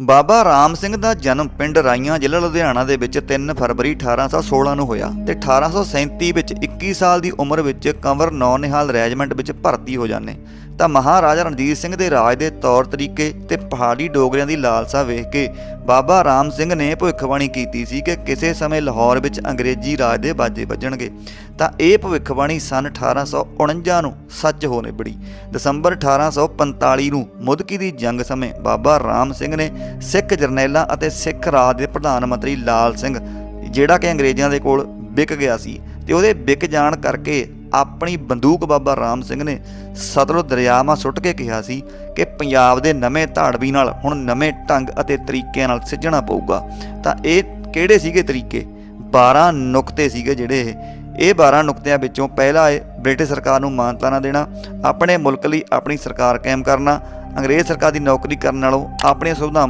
ਬਾਬਾ ਰਾਮ ਸਿੰਘ ਦਾ ਜਨਮ ਪਿੰਡ ਰਾਈਆਂ ਜ਼ਿਲ੍ਹਾ ਲੁਧਿਆਣਾ ਦੇ ਵਿੱਚ 3 ਫਰਵਰੀ 1816 ਨੂੰ ਹੋਇਆ ਤੇ 1837 ਵਿੱਚ 21 ਸਾਲ ਦੀ ਉਮਰ ਵਿੱਚ ਕੰਵਰ ਨੌਨਿਹਾਲ ਰੈਜੀਮੈਂਟ ਵਿੱਚ ਭਰਤੀ ਹੋ ਜਾਂਦੇ। ਤਾਂ ਮਹਾਰਾਜਾ ਰਣਜੀਤ ਸਿੰਘ ਦੇ ਰਾਜ ਦੇ ਤੌਰ ਤਰੀਕੇ ਤੇ ਪਹਾੜੀ ਡੋਗਰਿਆਂ ਦੀ ਲਾਲਸਾ ਵੇਖ ਕੇ ਬਾਬਾ ਰਾਮ ਸਿੰਘ ਨੇ ਭਵਿੱਖਬਾਣੀ ਕੀਤੀ ਸੀ ਕਿ ਕਿਸੇ ਸਮੇਂ ਲਾਹੌਰ ਵਿੱਚ ਅੰਗਰੇਜ਼ੀ ਰਾਜ ਦੇ ਬਾਜੇ ਵੱਜਣਗੇ। ਤਾਂ ਇਹ ਭਵਿੱਖਬਾਣੀ ਸਨ 1849 ਨੂੰ ਸੱਚ ਹੋ ਨਿਬੜੀ। ਦਸੰਬਰ 1845 ਨੂੰ ਮੁਦਕੀ ਦੀ ਜੰਗ ਸਮੇਂ ਬਾਬਾ ਰਾਮ ਸਿੰਘ ਨੇ ਸਿੱਖ ਜਰਨੈਲਾਂ ਅਤੇ ਸਿੱਖ ਰਾਜ ਦੇ ਪ੍ਰਧਾਨ ਮੰਤਰੀ ਲਾਲ ਸਿੰਘ, ਜਿਹੜਾ ਕਿ ਅੰਗਰੇਜ਼ਾਂ ਦੇ ਕੋਲ ਵਿਕ ਗਿਆ ਸੀ ਤੇ ਉਹਦੇ ਵਿਕ ਜਾਣ ਕਰਕੇ ਆਪਣੀ ਬੰਦੂਕ ਬਾਬਾ ਰਾਮ ਸਿੰਘ ਨੇ ਸਤਲੁਜ ਦਰਿਆਵਾਂ ਸੁੱਟ ਕੇ ਕਿਹਾ ਸੀ ਕਿ ਪੰਜਾਬ ਦੇ ਨਵੇਂ ਧਾੜਵੀ ਨਾਲ ਹੁਣ ਨਵੇਂ ਢੰਗ ਅਤੇ ਤਰੀਕਿਆਂ ਨਾਲ ਸਿੱਝਣਾ ਪਊਗਾ। ਤਾਂ ਇਹ ਕਿਹੜੇ ਸੀਗੇ ਤਰੀਕੇ? 12 ਨੁਕਤੇ ਸੀਗੇ ਜਿਹੜੇ ਇਹ। ਇਹ 12 ਨੁਕਤਿਆਂ ਵਿੱਚੋਂ ਪਹਿਲਾ ਹੈ ਬ੍ਰਿਟਿਸ਼ ਸਰਕਾਰ ਨੂੰ ਮਾਨਤਾ ਨਾ ਦੇਣਾ, ਆਪਣੇ ਮੁਲਕ ਲਈ ਆਪਣੀ ਸਰਕਾਰ ਕਾਇਮ ਕਰਨਾ, ਅੰਗਰੇਜ਼ ਸਰਕਾਰ ਦੀ ਨੌਕਰੀ ਕਰਨ ਨਾਲੋਂ ਆਪਣੀਆਂ ਸੁਵਿਧਾਵਾਂ